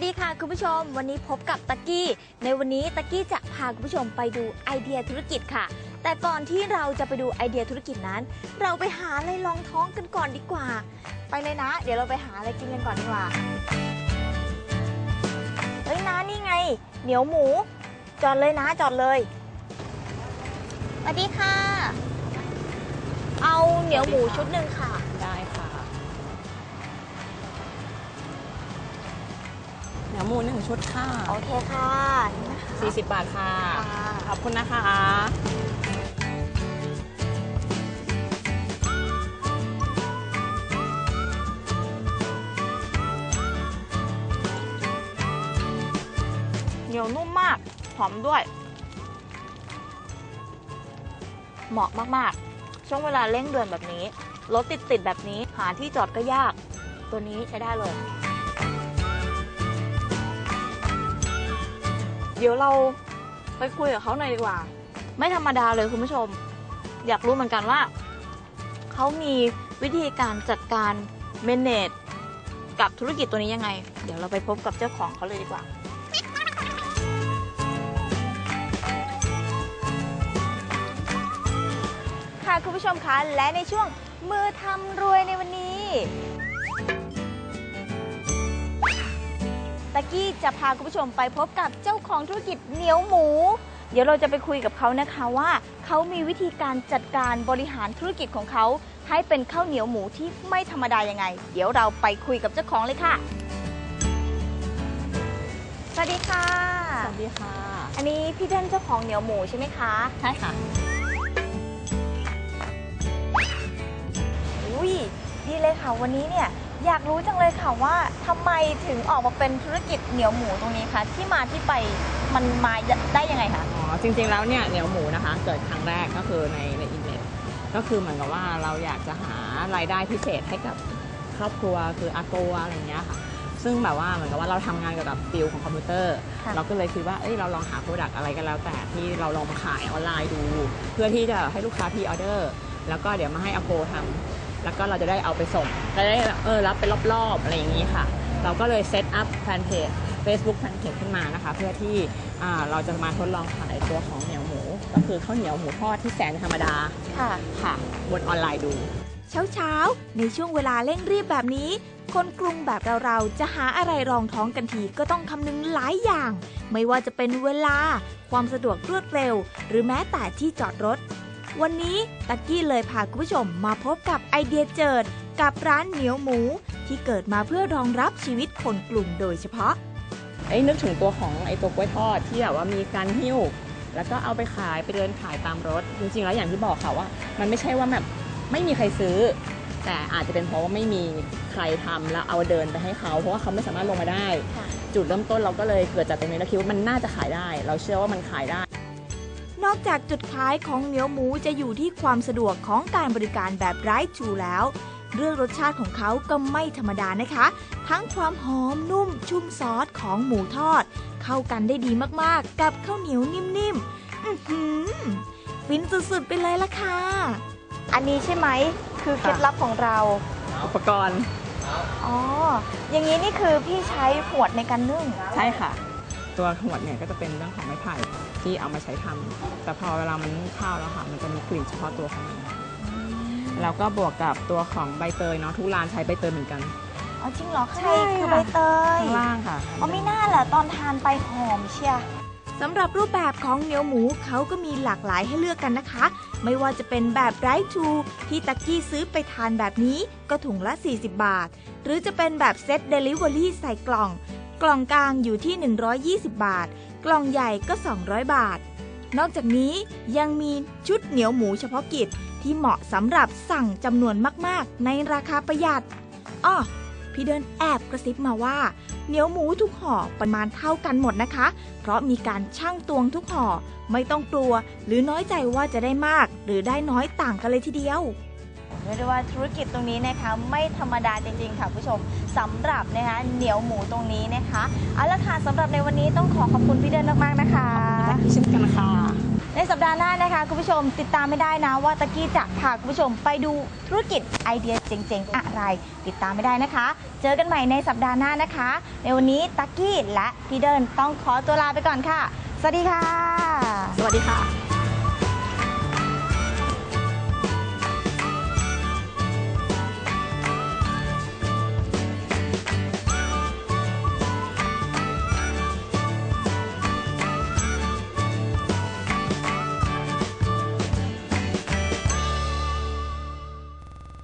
วัสดีค่ะคุณผู้ชม วันนี้พบกับตะกี้ ในวันนี้ตะกี้จะพาคุณผู้ชมไปดูไอเดียธุรกิจค่ะ แต่ก่อนที่เราจะไปดูไอเดียธุรกิจนั้น เราไปหาอะไรรองท้องกันก่อนดีกว่า ไปเลยนะ เดี๋ยวเราไปหาอะไรกินกันก่อนดีกว่าเฮ้ยนะนี่ไง เหนียวหมู จอดเลยนะจอดเลยสวัสดีค่ะ เอาเหนียวหมูชุดหนึ่งค่ะได้ ค่ะเดี๋ยวหมูหนึ่งชุดค่ะ โอเคค่ะนี่นะคะ40 บาทค่ะ ค่ะ ขอบคุณนะคะ เหนียวนุ่มมาก หอมด้วย เหมาะมากๆ ช่วงเวลาเร่งด่วนแบบนี้ รถติดติดๆแบบนี้ หาที่จอดก็ยาก ตัวนี้ใช้ได้เลย เดี๋ยวเราไปคุยกับเขาหน่อยดีกว่า ไม่ธรรมดาเลยคุณผู้ชม อยากรู้เหมือนกันว่า เขามีวิธีการจัดการเมนเนจกับธุรกิจตัวนี้ยังไง เดี๋ยวเราไปพบกับเจ้าของเขาเลยดีกว่า ค่ะคุณผู้ชมคะและในช่วงมือทำรวยในวันนี้ ตะกี้จะพาคุณผู้ชมไปพบกับเจ้าของธุรกิจเหนียวหมู เดี๋ยวเราจะไปคุยกับเขานะคะว่าเขามีวิธีการจัดการบริหารธุรกิจของเขาให้เป็นข้าวเหนียวหมูที่ไม่ธรรมดายังไง เดี๋ยวเราไปคุยกับเจ้าของเลยค่ะ สวัสดีค่ะ สวัสดีค่ะ อันนี้พี่เด่นเจ้าของเหนียวหมูใช่ไหมคะใช่ค่ะอุ้ยดีเลยค่ะวันนี้เนี่ย อยากรู้จังเลยค่ะว่าทำไมถึงออกมาเป็นธุรกิจเหนียวหมูตรงนี้คะที่มาที่ไปมันมาได้ยังไงคะอ๋อจริงๆแล้วเนี่ยเหนียวหมูนะคะ เกิดครั้งแรกก็คือในในอินเทอร์เน็ตก็คือเหมือนกับว่าเราอยากจะหารายได้พิเศษให้กับครอบครัวคืออาโกอะไรอย่างเงี้ยค่ะ ซึ่งแบบว่าเหมือนกับว่าเราทำงานเกี่ยวกับฟิลของคอมพิวเตอร์ค่ะเราก็เลยคิดว่าเอ้ยเราลองหาโปรดักต์อะไรก็แล้วแต่ที่เราลองมาขายออนไลน์ดู เพื่อที่จะให้ลูกค้าพีออเดอร์แล้วก็เดี๋ยวมาให้อโกทำ แล้วก็เราจะได้เอาไปส่งจะได้เออรับเป็นรอบๆอะไรอย่างนี้ค่ะ เราก็เลยเซตอัพแฟนเพจ Facebook แฟนเพจขึ้นมานะคะ เพื่อที่อ่าเราจะมาทดลองขายตัวของเหนียวหมู ก็คือข้าวเหนียวหมูทอดที่แสนธรรมดาค่ะค่ะบนออนไลน์ดู เช้าเช้าๆในช่วงเวลาเร่งรีบแบบนี้ คนกรุงแบบเราๆจะหาอะไรรองท้องกันทีก็ต้องคำนึงหลายอย่าง ไม่ว่าจะเป็นเวลา ความสะดวกรวดเร็ว หรือแม้แต่ที่จอดรถ วันนี้ตักกี้เลยพาคุณผู้ชมมาพบกับไอเดียเจิด กับร้านเหนียวหมู ที่เกิดมาเพื่อรองรับชีวิตคนกลุ่มโดยเฉพาะเอ้ยนึกถึงตัวของไอ้ตัวกล้วยทอดที่แบบว่ามีการหิ้ว แล้วก็เอาไปขายไปเดินขายตามรถ จริงๆแล้วอย่างที่บอกค่ะว่า มันไม่ใช่ว่าแบบไม่มีใครซื้อ แต่อาจจะเป็นเพราะว่าไม่มีใครทำแล้วเอาเดินไปให้เขาเพราะว่าเขาไม่สามารถลงมาได้ค่ะจุดเริ่มต้นเราก็เลยเกิดจากตรงนี้เราคิดว่ามันน่าจะขายได้ เราเชื่อว่ามันขายได้ นอกจากจุดขายของเหนียวหมูจะอยู่ที่ความสะดวกของการบริการแบบไร้ชูแล้ว เรื่องรสชาติของเขาก็ไม่ธรรมดานะคะ ทั้งความหอมนุ่มชุ่มซอสของหมูทอด เข้ากันได้ดีมากๆ กับข้าวเหนียวนิ่มๆอื้อหือฟินสุดๆไปเลยล่ะค่ะ อันนี้ใช่ไหมคือเคล็ดลับของเรา อุปกรณ์ อ๋อ อย่างนี้นี่คือพี่ใช้หวดในการนึ่ง ใช่ค่ะ ตัวขวดเนี่ยก็จะเป็นเรื่องของไม้ไผ่ที่เอามาใช้ทำแต่พอเวลามันนึ่งข้าวแล้วค่ะ มันจะมีกลิ่นเฉพาะตัวของมันแล้วก็บวกกับตัวของใบเตยเนาะทุกร้านใช้ใบเตยเหมือนกันอ๋อจริงเหรอข้างใช่ในคือค่ะใบเตยข้างล่างค่ะอ๋อไม่น่าแหละตอนทานไปหอมเชียสำหรับรูปแบบของเหนียวหมูเขาก็มีหลากหลายให้เลือกกันนะคะ ไม่ว่าจะเป็นแบบไร้ชูที่ตักกี้ซื้อไปทานแบบนี้ก็ถุงละ 40 บาท หรือจะเป็นแบบเซ็ตเดลิเวอรี่ใส่กล่อง กล่องกลางอยู่ที่ 120 บาท กล่องใหญ่ก็ 200 บาท นอกจากนี้ยังมีชุดเหนียวหมูเฉพาะกิจที่เหมาะสำหรับสั่งจำนวนมากๆ ในราคาประหยัดอ้อพี่เดินแอบกระซิบมาว่าเหนียวหมูทุกห่อประมาณเท่ากันหมดนะคะ เพราะมีการชั่งตวงทุกห่อ ไม่ต้องกลัวหรือน้อยใจว่าจะได้มาก หรือได้น้อยต่างกันเลยทีเดียว เรียกได้ว่าธุรกิจตรงนี้นะคะไม่ธรรมดาจริงๆค่ะผู้ชมสำหรับนะคะเหนียวหมูตรงนี้นะคะเอาละค่ะสำหรับในวันนี้ต้องขอขอบคุณพี่เดินมากๆนะคะเช่นกันค่ะ ในสัปดาห์หน้านะคะคุณผู้ชมติดตามไม่ได้นะว่าตะกี้จะพาคุณผู้ชมไปดูธุรกิจไอเดียเจ๋งๆ อะไร ติดตามไม่ได้นะคะ เจอกันใหม่ในสัปดาห์หน้านะคะ ในวันนี้ตักกี้และพี่เดินต้องขอตัวลาไปก่อนค่ะ สวัสดีค่ะ สวัสดีค่ะ